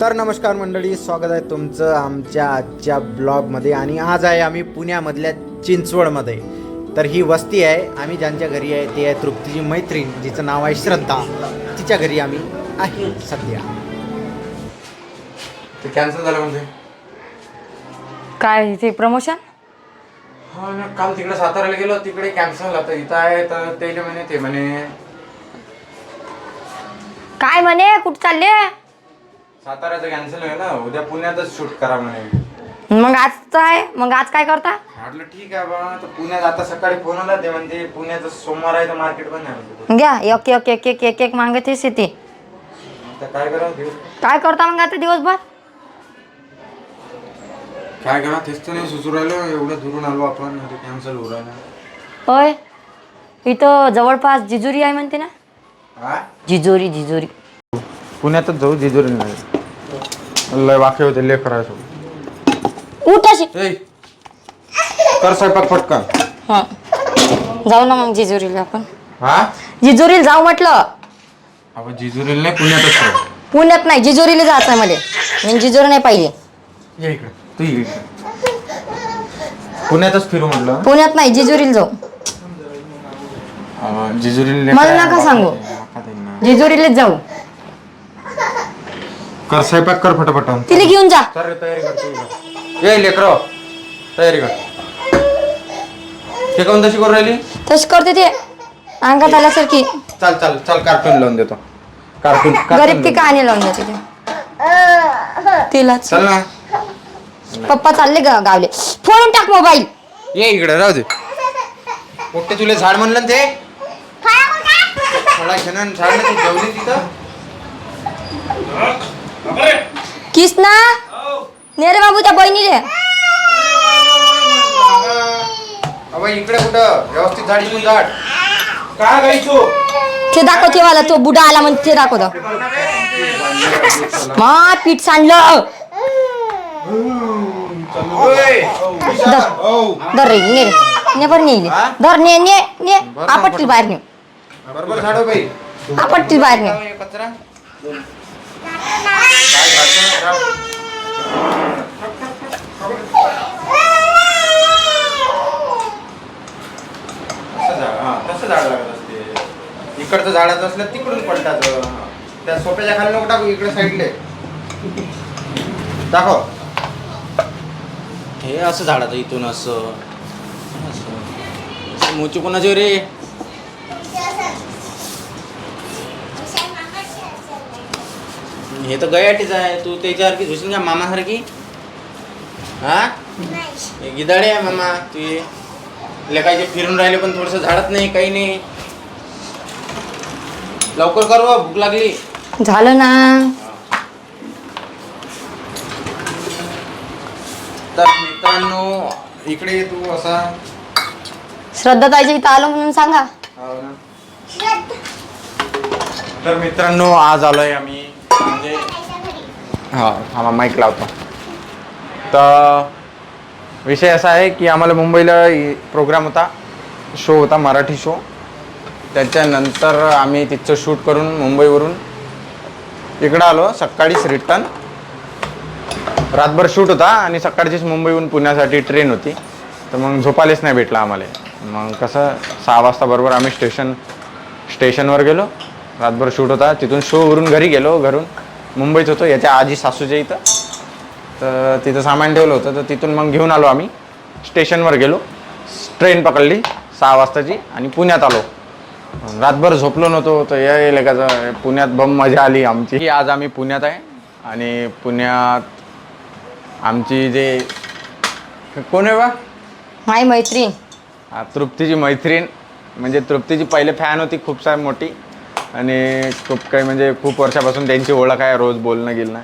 तर नमस्कार मंडळी स्वागत आहे तुमचं आमच्या आजच्या ब्लॉगमध्ये. आणि आज आहे आम्ही पुण्यामधल्या चिंचवडमध्ये. तर ही वस्ती आहे आम्ही ज्यांच्या घरी आहे ते आहे तृप्तीची मैत्रीण जिचं नाव आहे श्रद्धा. तिच्या घरी आम्ही आहे सध्या. ते कॅन्सल झालं म्हणजे काय ते प्रमोशन हो ना काल तिकडे साताऱ्याला गेलो तिकडे कॅन्सल आता इथं आहे तर ते म्हणे ते म्हणे काय म्हणे? कुठं चालले साताऱ्याचं कॅन्सल आहे ना उद्या पुण्यातच शूट करा म्हणे. मग आज आहे. मग आज काय करता? म्हटलं ठीक आहे बा तर पुण्यात आता सकाळी फोन आला ते म्हणते पुण्याचं सोमवार आहे तर मार्केट बंद आहे म्हणते घ्या एक एक एक एक एक एक मागतेच येते. आता काय दिवस काय करता मग आता दिवसभर? काय करा तेच तर नाही सुचू राहिलं एवढं दुरून आलो आपण ते कॅन्सल होऊ राहिलं. होय. इथं जवळपास जिजुरी आहे म्हणते ना. हा जिजोरी जिजोरी. पुण्यातच जाऊ जेजुरी नाही. लय वाक्य होते लेख करायचं ए कर स्वयंपाक पटकन. हं. जाऊ ना मग जिजुरीला आपण. हा? जिजुरीला जाऊ म्हटलं. आपण जेजुरीला नाही पुण्यातच पुण्यात नाही जिजोरीला जायचं आहे मला मी जिजोरी नाही पाहिजे ये इकडे तू ये इकडे. पुण्यातच फिरू म्हटलं. पुण्यात नाही जिजुरीला जाऊ. जेजुरीला मला नका सांगू. जिजुरीलाच जाऊ. कर स्वयंपाक कर फटाफट तिला घेऊन जा. तयारी कर तू इकडं. ये लेकर तयारी कर. ते काऊन तशी करू राहिली? तशी करते ते. अंगात आल्यासारखी. चाल चाल चाल कार्टून लावून देतो. कार्टून गरीब ती कहाणी लावून देते ते. तिलाच. चल ना. पप्पा चालले ग गावले. फोडून टाक मोबाईल. ये इकडे राहू दे. मोठे तुले झाड म्हणलं ना ते. थोडा क्षण झाड ना ती जेवली तिथं. किस ना ने रे बाबू त्या बहिणीले. अबा इकडे कुठं? व्यवस्थित झाड काय गायचो ते दाखव ते वाला तो बुडा आला म्हणजे ते दाखव मा पीठ सांडलं. रे ने रे. ने बर ने हा? धर ने आपटतील बाहेर ने बरोबर झाड बाई. आपटतील बाहेर ने हे कचरा? काय घालतो झाड हा तसं झाड लागत असते इकडचं झाडाचं असलं तिकडून पडतात त्या सोप्याच्या खाली नको टाकू इकडे साईडले. दाखव. हे असं झाडाचं इथून असं. असं. असं मोची कोणाचे रे? हे तर गयाटीच आहे. तू त्याच्यासारखी घुसून जा मामासारखी? हा? हे गिदाडे आहे मामा. तू लेकायचे फिरून राहिले पण थोडस झाडत नाही काही नाही. लवकर कर बुवा, भूक लागली. झालं ना. तर मित्रांनो इकडे ये तू असा. श्रद्धा ताईच्या इथं आलो म्हणून सांगा. हो ना. तर मित्रांनो आज आलोय आम्ही म्हणजे हा आम्हाला माईक लावतो. तर विषय असा आहे की आम्हाला मुंबईला प्रोग्राम होता शो होता मराठी शो त्याच्यानंतर आम्ही तिथचं शूट करून मुंबईवरून इकडं आलो सकाळीच रिटर्न रातभर शूट होता आणि सकाळचीच मुंबईहून पुण्यासाठी ट्रेन होती. तर मग झोपायलाच नाही भेटला आम्हाला. मग कसं सहा वाजता बरोबर आम्ही स्टेशन स्टेशनवर गेलो. रातभर शूट होता. तिथून शोवरून घरी गेलो घरून. मुंबईत होतो याच्या आजी सासूच्या इथं. तर तिथं सामान ठेवलं होतं. तर तिथून मग घेऊन आलो आम्ही. स्टेशनवर गेलो. ट्रेन पकडली सहा वाजताची आणि पुण्यात आलो. रातभर झोपलो नव्हतो. तर या लेखाचं पुण्यात बम मजा आली आमची. की आज आम्ही पुण्यात आहे. आणि पुण्यात आमची जे कोण आहे बा? माई मैत्रीण. तृप्तीची मैत्रीण. म्हणजे तृप्तीची पहिले फॅन होती खूप सारी मोठी. आणि खूप काही म्हणजे खूप वर्षापासून त्यांची ओळख आहे रोज बोलणं गेलं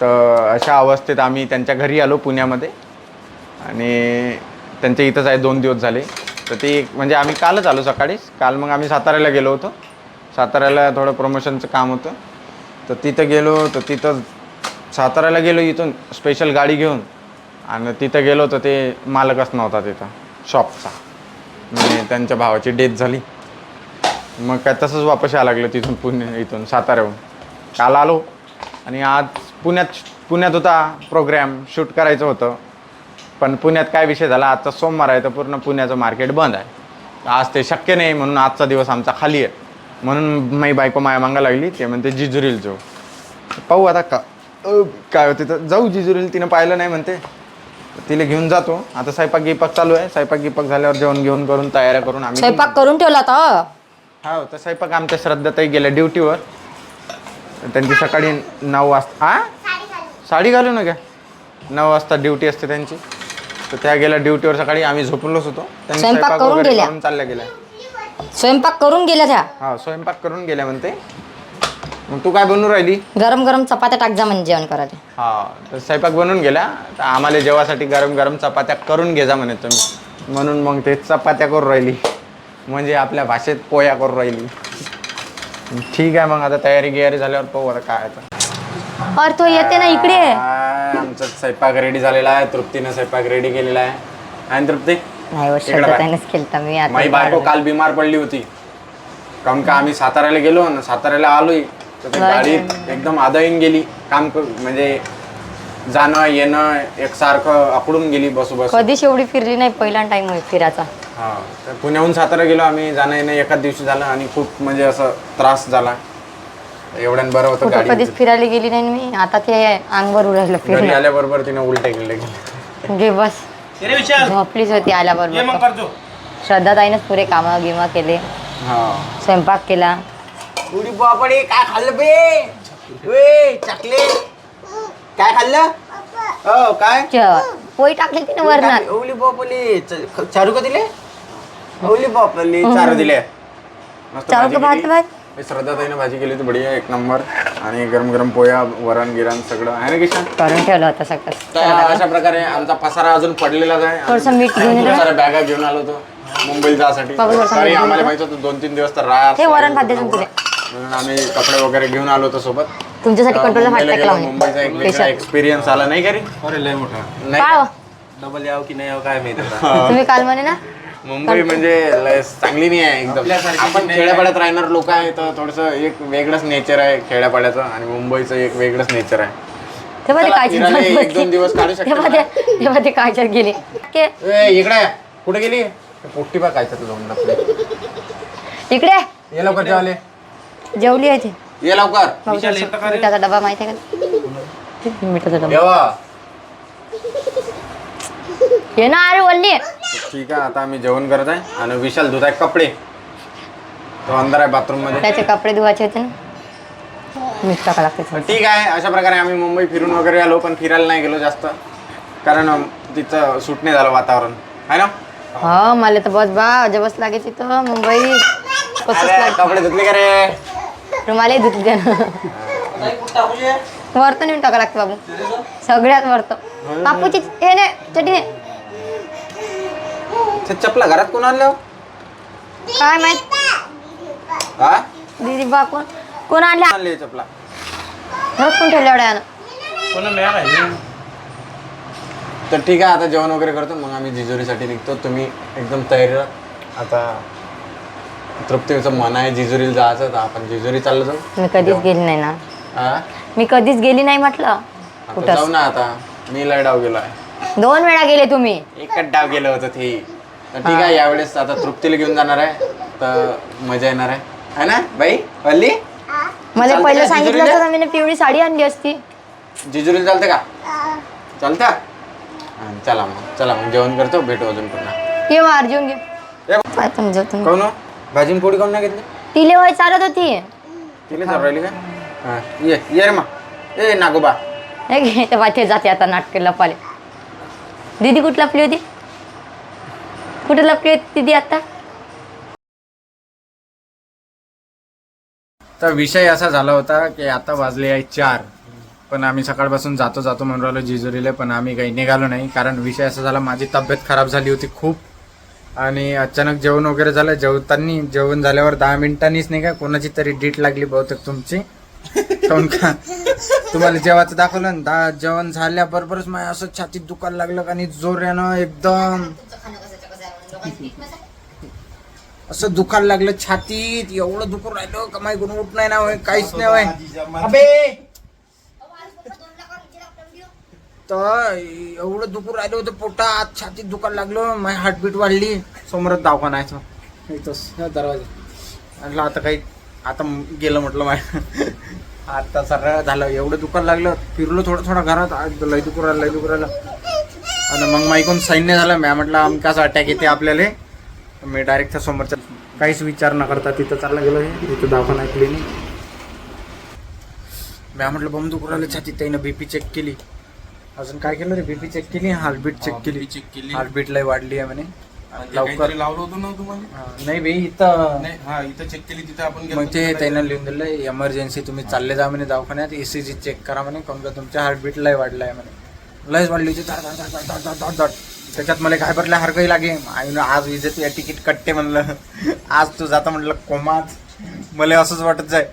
तर अशा अवस्थेत आम्ही त्यांच्या घरी आलो पुण्यामध्ये. आणि त्यांच्या इथंच आहे दोन दिवस झाले. तर ती म्हणजे आम्ही कालच आलो सकाळीच. काल मग आम्ही साताऱ्याला गेलो होतो. साताऱ्याला थोडं प्रमोशनचं काम होतं. तर तिथं गेलो तर तिथं साताऱ्याला गेलो इथून स्पेशल गाडी घेऊन. आणि तिथं गेलो तर ते मालकच नव्हता तिथं शॉपचा म्हणजे त्यांच्या भावाची डेथ झाली. मग काय तसंच वापस यायला लागलं तिथून पुणे इथून साताऱ्याहून. काल आलो आणि आज पुण्यात पुण्यात होता प्रोग्रॅम शूट करायचं होतं. पण पुण्यात काय विषय झाला? आजचा सोमवार आहे तर पूर्ण पुण्याचं मार्केट बंद आहे. आज ते शक्य नाही म्हणून आजचा दिवस आमचा खाली आहे. म्हणून मी बायको माया मागा लागली ते म्हणते जिजुरील जाऊ. पाहू आता का काय होते तर जाऊ जिजुरील तिनं पाहिलं नाही म्हणते. तिला घेऊन जातो. आता स्वयंपाक गिपाक चालू आहे. स्वयंपाक गिपाक झाल्यावर जेवण घेऊन करून तयाऱ्या करून आम्ही स्वयंपाक करून ठेवला होता हा तर स्वयंपाक आमच्या श्रद्धाताई गेल्या ड्युटीवर. त्यांची सकाळी नऊ वाजता हा साडी घालू ना काय नऊ वाजता ड्युटी असते त्यांची. तर त्या गेल्या ड्युटीवर सकाळी आम्ही झोपलोच होतो. त्यांनी स्वयंपाक करून वगैरे गेल्या? करून चालल्या गेल्या. स्वयंपाक करून गेल्या त्या? हा स्वयंपाक करून गेल्या म्हणते. मग तू काय बनवून राहिली? गरम गरम चपात्या टाक जा म्हणजे जेवण करायला. हा तर स्वयंपाक बनवून गेल्या. तर आम्हाला जेवासाठी गरम गरम चपात्या करून घे जा म्हणे तुम्ही. म्हणून मग ते चपात्या करून राहिली. म्हणजे आपल्या भाषेत पोया करून राहिली. ठीक आहे मग आता तयारी गियारी झाल्यावर पाहू आता काय आता अरे तो येते ना इकडे. आ, आमचा स्वयंपाक रेडी झालेला आहे. तृप्तीनं स्वयंपाक रेडी केलेला आहे. आणि तृप्ती? नाही हो इकडं बाय. श्रद्धाताईनेच केलता मी माझी बायको आता काल बिमार पडली होती. कारण का आम्ही साताऱ्याला गेलो ना साताऱ्याला आलोय. तर ते. गाडीत एकदम आदायीन गेली. काम कर म्हणजे जाणं येणं एकसारखं आकडून गेली बसू बसू. कधीच एवढी फिरली नाही पहिला टाइम होईल फिरायचा. हा तर पुण्याहून सातारा गेलो आम्ही जाणं येणं एकाच दिवशी झालं आणि खूप म्हणजे असं त्रास झाला. एवढ्यानं बरं होतं कुठं गाडी कधीच फिरायला गेली नाही मी आता ते अंगवर उडायला घरी फिरणं आल्याबरोबर तिने उलटे गेले घे बस. झोपलीच होती आल्याबरोबर. श्रद्धाताईनेच पुरे कामं गिमं केले. हा. स्वयंपाक केला. उडी बापडे काय खाल्लं बे? वे चॉकलेट. काय खाल्लं? हो काय? पोळी टाकली तिने वरणात? ओली बापले चारू का दिले? ओली बापले चारू दिले. मस्त चारू भाजी का भात केली. भात? मी श्रद्धाताईने भाजी केली होती बढिया एक नंबर. आणि गरम गरम पोया वरण गिरण सगळं. आहे ना किशन? करून ठेवलं होतं तर सगळं अशा प्रकारे आमचा पसारा अजून पडलेलाच आहे. थोडंसं मीठ घेऊन खूप. साऱ्या बॅगा घेऊन आलो होतो. मुंबईला जासाठी. बाबा, थोडंसं तरी मीठ घेऊन आम्हाला ये. माहीत होतं दोन तीन दिवस तर राहत हे वरण भात देतो तुले. म्हणून आम्ही कपडे वगैरे घेऊन आलो होतो सोबत. तुमच्यासाठी तर कंट्रोलला भात मुंबईला टाकला गेलो, मुंबईचा एक वेगळा एक्सपिरियन्स आला नाही का रे अरे लय मोठा. नाही काय हो? डबल याव की नाही याव काय माहीत आता. तुम्ही काल म्हणे ना? मुंबई म्हणजे लय चांगली नाही आहे एकदम. आपल्यासारखी आपण नाही खेड्यापाड्यात राहणार लोक आहे तर थोडंसं एक वेगळंच नेचर आहे खेड्यापाड्याचं आणि मुंबईचं एक वेगळंच नेचर आहे. तेव्हा ते चला, काय फिरायला एक दोन दिवस काढू शकतो तेव्हा ते तेव्हा ते कायच्यात गेले. के ए, इकडे आहे. कुठे गेली? पोट्टी बा काय लपली. इकडे ये. लवकर जेवाले जेवली आहे ती. ये लवकर. विशाल येतं का रे? मिठाचा डबा माहिती आहे का? मिठाचा डबा. येवा. ये ना अरे वल्ली. ठीक आहे आता आम्ही जेवण करत आहे. आणि विशाल धुत आहे कपडे. तो अंदर आहे बाथरूममध्ये. त्याचे कपडे धुवायचे होते ना. मीठ टाका लागते तर ठीक आहे अशा प्रकारे आम्ही मुंबई फिरून वगैरे आलो पण फिरायला नाही गेलो जास्त. कारण तिथं सूट नाही झालं वातावरण. आहे ना? हा मला तर बस बा अजबच लागे तिथं मुंबईत कसंच अरे, कपडे धुतले का रे? रुमालही धुतली त्यानं वरतं नेऊन टाका लागतं बाबू. सगळ्यात वरतं बापूची हे नाही चटणी चपला घरात कोण आणलं? हो? काय माहीत? हा? दीदी बा कोण कोण आणल्या आणले चपला? घरात कोण ठेवल्या एवढ्या तर ठीक आहे आता जेवण वगैरे करतो मग आम्ही जिजुरीसाठी निघतो. तुम्ही एकदम तयारी. आता तृप्तीचं मन आहे जिजुरीला जायचं तर आपण जिजुरी चाललो जाऊ. मी कधीच गेली नाही ना. हा? मी कधीच गेली नाही म्हटलं. आता कुठंच. जाऊ ना आता. मी लय डाव गेलो आहे दोन वेळा गेले तुम्ही. एकच डाव गेलं होतं ते. तर ठीक आहे यावेळेस आता तृप्तीला घेऊन जाणार आहे. तर मजा येणार आहे. है ना बाई? वल्ली मला चालतं पहिलं का सांगितलं? असतं तर मी पिवळी साडी आणली असती. जिजुरीला चालतं का? चालतं? हा, चला मग. चला मग जेवण करतो भेटू अजून पुन्हा. ये मग अर्जुन घे. काय समजव तुम्ही काऊन हो? भाजी पोळी काऊन नाही घेतली? तिले वय चालत होती. तिला चालू राहिली का? हा ये ये रे मग. ए नागोबा. हे घे ते जाते आता नाटक लपाले. दीदी कुठं लपली होती? कुठे लपली होती दीदी आता? तर विषय असा झाला होता की आता वाजले आहे चार. पण आम्ही सकाळपासून जातो जातो म्हणून राहिलो जिजुरीला पण आम्ही काही निघालो नाही. कारण विषय असा झाला माझी तब्येत खराब झाली होती खूप. आणि अचानक जेवण वगैरे झालं जेवताना जेवण झाल्यावर दहा मिनिटांनीच नाही का कोणाची तरी डीट लागली बहुतेक तुमची. काऊन का? तुम्हाला जेवायचं दाखवलं ना दहा जेवण झाल्याबरोबरच माझ्या असं छातीत दुखायला लागलं आणि जोरानं एकदम. असं दुखायला लागलं छातीत एवढं दुखून राहिलं का माही कोण उठ नाही ना होय काहीच नाही होय अबे तर एवढं दुखू राहिलं होतं पोटात. छातीत दुखायला लागलं. माझी हार्टबीट वाढली. समोरच दवाखाना आहे. इथंच ह्या दरवाजा. म्हटलं आता काही आता गेलं म्हटलं माय. आता सगळं झालं. एवढं दुखायला लागलं. फिरलो थोडं थोडं घरात. आज लय दुखू राहिलं लय दुखू राहिलं. आणि मग माईकून सैन्य झालं. मी म्हटलं आमकाच अटॅक येते आपल्याला? मी डायरेक्ट त्या समोरच्या काहीच विचार न करता तिथं चालला गेलो. तिथं दवाखाना क्लिनिक मी म्हटलं बम दुखू राहिलं. छातीत त्यानं बीपी चेक केली. अजून काय केलं रे? बीपी चेक केली हार्टबीट चेक केली. चेक केली. हार्टबीट लय वाढली आहे म्हणे. लवकर लावलं होतं ना तुम्हाला? हा, नाही बे इथं नाही हा इथं चेक केली तिथं आपण गेलो मग ते होतो. त्यानं लिहून दिलं एमर्जन्सी तुम्ही चालले जा म्हणे दवाखान्यात एसीजी चेक करा म्हणे काऊन का तुमच्या हार्टबीट लय वाढलाय आहे म्हणे. लयच वाढली होती धड, धड, धड, धड, धड, धड. त्याच्यात मला लागे आईनं आज विजेत या तिकीट कट्टे म्हणलं. आज तू जाता म्हटलं कोमात. मला असंच वाटत जाय.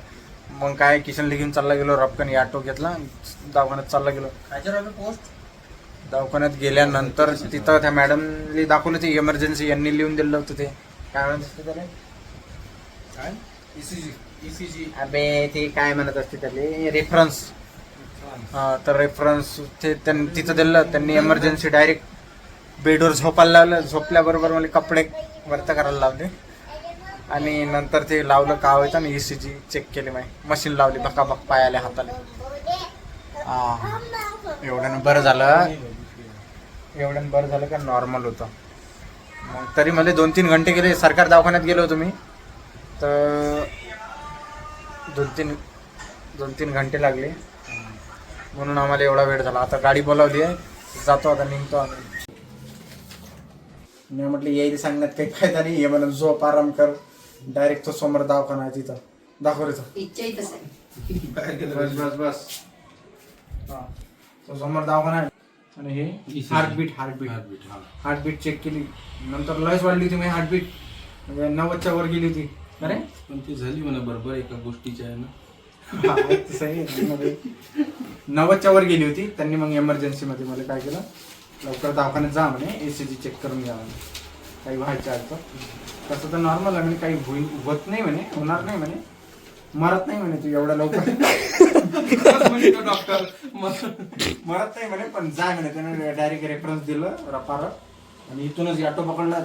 मग काय किशनला घेऊन चालला गेलो रपकन ऑटो घेतला दवाखान्यात चालला गेलो. पोस्ट? दवाखान्यात गेल्यानंतर तिथं त्या मॅडमने दाखवलं ते इमर्जन्सी यांनी लिहून दिलं होतं ते. काय म्हणत असते त्याला? काय? ईसीजी ईसीजी अबे ते काय म्हणत असते त्याले? रेफरन्स हा तर रेफरन्स ते तिथं दिलं त्यांनी इमर्जन्सी डायरेक्ट बेडवर झोपायला लावलं झोपल्याबरोबर मला कपडे वरत करायला लावले. आणि नंतर ते लावलं का व्हायचं आणि ई सी जी चेक केली माही मशीन लावली बका बक पायाले हाताले. हां. एवढ्यानं बरं झालं. एवढ्यानं बरं झालं का नॉर्मल होतं. मग तरी मला दोन तीन घंटे गेले सरकार दवाखान्यात गेलो होतो मी. तर दोन तीन दोन तीन घंटे लागले. म्हणून आम्हाला एवढा वेळ झाला. आता गाडी बोलावली आहे. जातो आता निघतो आम्ही. मी म्हटलं यायला सांगण्यात काही फायदा नाही. ये म्हणून झोप आराम कर. डायरेक्ट तो समोर दवाखाना आहे तिथं. दाखव. इच्छा इथंच बस बस बस. हा. तो समोर दवाखाना आहे. आणि हे. हार्टबीट हार्टबीट Heartbeat, हा. हार्टबीट चेक केली. नंतर लयच वाढली होती माझी हार्टबीट म्हणजे नव्वदच्या वर गेली होती. अरे? पण ती झाली म्हणा बरोबर एका गोष्टीची आहे ना. हा, आहे. मध्ये नव्वदच्या वर गेली होती. त्यांनी मग emergency मध्ये मला काय केलं? लवकर दवाखान्यात जा म्हणे. ए सी जी चेक करून घ्या म्हणे. काही व्हायच्या आजचं तसं तर नॉर्मल आहे म्हणे काही होईल होत नाही म्हणे होणार नाही म्हणे मरत नाही म्हणे तू एवढ्या लवकर. डॉक्टर मरत नाही म्हणे पण जा म्हणे त्याने डायरेक्ट रेफरन्स दिलं रपारप आणि इथूनच ऑटो पकडला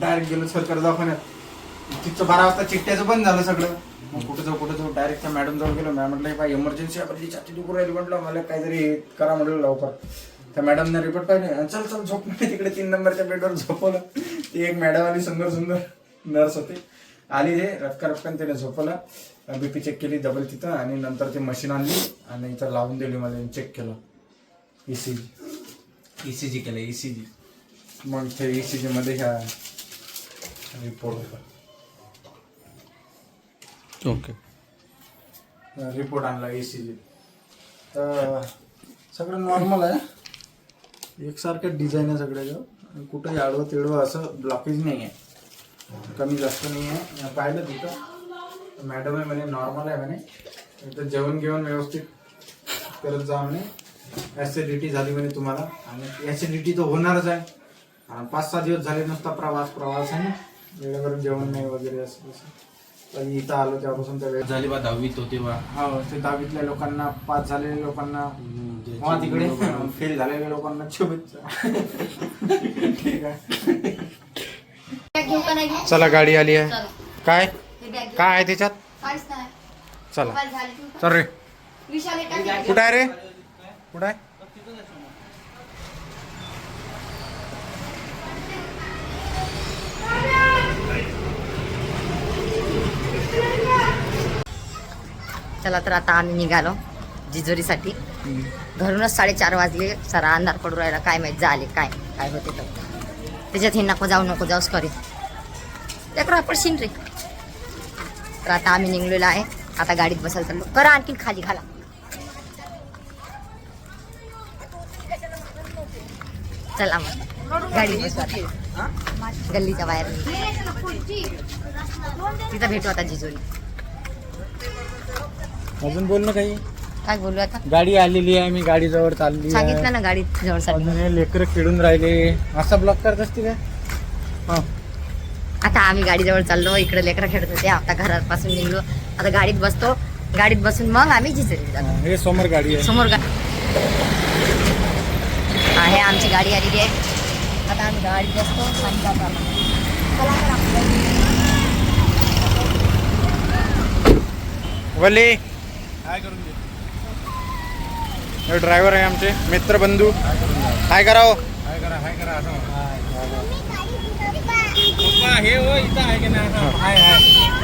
डायरेक्ट गेलो सरकार दवाखान्यात. तिथचं बारा वाजता चिठ्ठ्याचं बंद झालं सगळं. मग कुठं जाऊ कुठं जाऊ डायरेक्ट त्या मॅडम जवळ गेलो. मॅम म्हटलं काय इमर्जन्सी आहे छाती दुखू राहिली. म्हटलं मला काहीतरी करा म्हटलं लवकर. त्या मॅडमने रिपोर्ट पाहिले. चल चल झोप. तिकडे तीन नंबरच्या बेडवर झोपवलं. ती एक मॅडम आली सुंदर सुंदर नर्स होती. आली ते रटका रटकन त्याने झोपवलं. बीपी चेक केली डबल तिथं आणि नंतर ते मशीन आणली आणि इथं लावून दिली मला चेक केलं. E ईसीजी ईसीजी केलं ईसीजी मग ते ईसीजी मध्ये ह्या रिपोर्ट होता. ओके रिपोर्ट आणला ईसीजी तर सगळं नॉर्मल आहे. एकसारख्याच डिझाईन आहे सगळ्याचं कुठंही आडवं तिडवं असं ब्लॉकेज नाही आहे. कमी जास्त नाही आहे. पाहिलं तिथं. मॅडम आहे म्हणे नॉर्मल आहे म्हणे. इथं जेवण घेऊन व्यवस्थित करत जा म्हणे. ॲसिडिटी झाली म्हणे तुम्हाला. आणि ॲसिडिटी तर होणारच आहे. आणि पाच सहा दिवस झाले नसता प्रवास. प्रवास आहे ना. वेळेवर जेवण नाही वगैरे असं पण इथं आलो तेव्हापासून त्या वेळ झाली बा दहावीत होते बा हो ते दहावीतल्या लोकांना पास झालेल्या लोकांना. हा तिकडे. फेल झालेल्या लोकांना शुभेच्छा. ठीक आहे. घेऊ का नाही घेऊ? चला गाडी आली आहे. चला. काय? हे. काय आहे त्याच्यात? काहीच नाही चला. मोबाईल झाले? चल रे. विशाल. कुठं आहे रे? कुठं आहे? चला तर आता आम्ही निघालो जिजोरीसाठी. घरूनच साडेचार वाजले. सारा अंधार पडू राहिला. काय माहीत झाले काय काय होते तर. त्याच्यात हे नको जाऊ नको जाऊच करी लेकरं आपण शिन रे तर आता आम्ही निघलेलो आहे. आता गाडीत बसायला चाललो करा आणखीन खाली घाला. चला मग. आता गल्लीच्या बाहेर तिथं भेटू आता जिजोरी. अजून बोल ना काही? काय बोलू आता? गाडी आलेली आहे मी गाडीजवळ चालली सांगितलं ना गाडीत जवळ अजून हे लेकरं खेळून राहिले. असा ब्लॉक करत असते काय? हा. आता आम्ही गाडीजवळ चाललो इकडे लेकरं खेळत होते. आता घरापासून निघलो. आता गाडीत बसतो. गाडीत बसून मग आम्ही जिजरी जातो. हे समोर गाडी आहे. समोर गा आहे आमची गाडी आलेली आहे. आता आम्ही गाडी असतो आणि जातो. चला तर काय करून दे. हे ड्रायव्हर आहे आमचे मित्रबंधू काय करावं काय करा काय करा असं पप्पा हे हो इथं आहे की नाही? हाय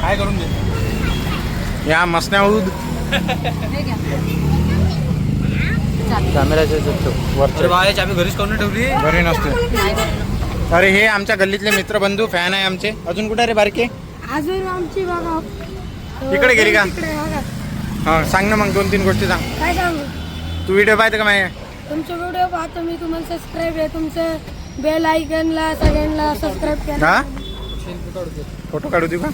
हाय. करून दे. या मसण्याहूद कॅमेराचे वरचे. बाळाची आम्ही घरीच करून ठेवली. घरी नसते. अरे हे आमच्या गल्लीतले मित्रबंधू फॅन आहे आमचे. अजून कुठे रे बारके? अजून आमची बघा. इकडे गेली का? इकडे बघा. हा सांग ना मग दोन तीन गोष्टी सांग. काय सांगू? तू व्हिडिओ पाहते का माझे तुमचे व्हिडिओ पाहतो मी तुम्हाला सबस्क्राईब आहे. तुमचं बेल आयकनला सगळ्यांना सबस्क्राईब केलं हा? फोटो काढू देऊ का?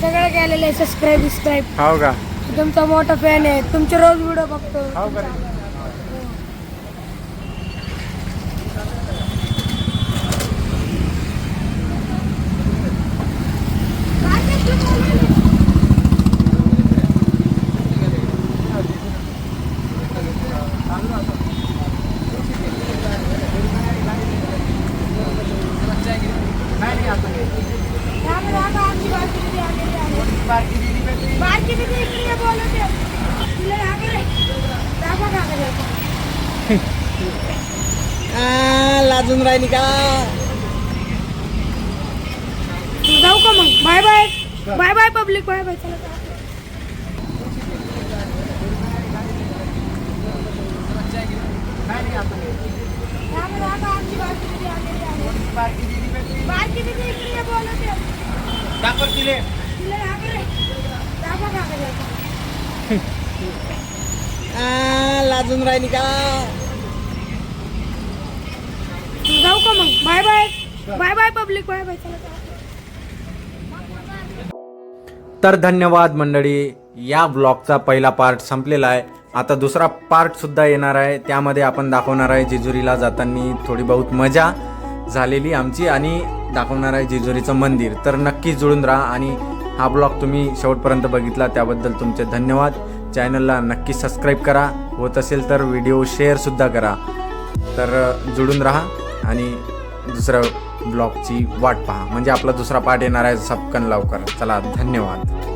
सगळं केलेलं आहे सबस्क्राईब बिस्क्राईब हो का? तुमचा मोठा फॅन आहे. तुमचे रोज व्हिडिओ बघतो. हो का आता आमची बारकी दीदी आलेली आहे. बारकी दीदी इकडे ये बोलत आहे. तिला आगळे. दाखवा कागद. लाजून राहिली का जाऊ का मग? Bye bye bye bye public bye bye चला त्यामुळे आता आमची बारकी दीदी आलेली बारकी दीदी इकडे. तिला. कागद. लाजून राहिली का? जाऊ का मग? Bye bye. Bye bye public bye bye. चला तर धन्यवाद मंडळी या ब्लॉगचा पहिला पार्ट संपलेला आहे. आता दुसरा पार्ट सुद्धा येणार आहे. त्यामध्ये आपण दाखवणार आहे जेजुरीला जाताना थोडी बहुत मजा. झालेली आमची आणि दाखवणार आहे जेजुरीचं मंदिर. तर नक्की जुळून राहा आणि हा ब्लॉग तुम्ही शेवटपर्यंत बघितला त्याबद्दल तुमचे धन्यवाद. चॅनलला नक्की सबस्क्राईब करा. होत असेल तर व्हिडिओ शेअरसुद्धा करा. तर जुळून राहा आणि दुसऱ्या ब्लॉगची वाट पहा. म्हणजे आपला दुसरा पार्ट येणार आहे सपकन लवकर. चला धन्यवाद.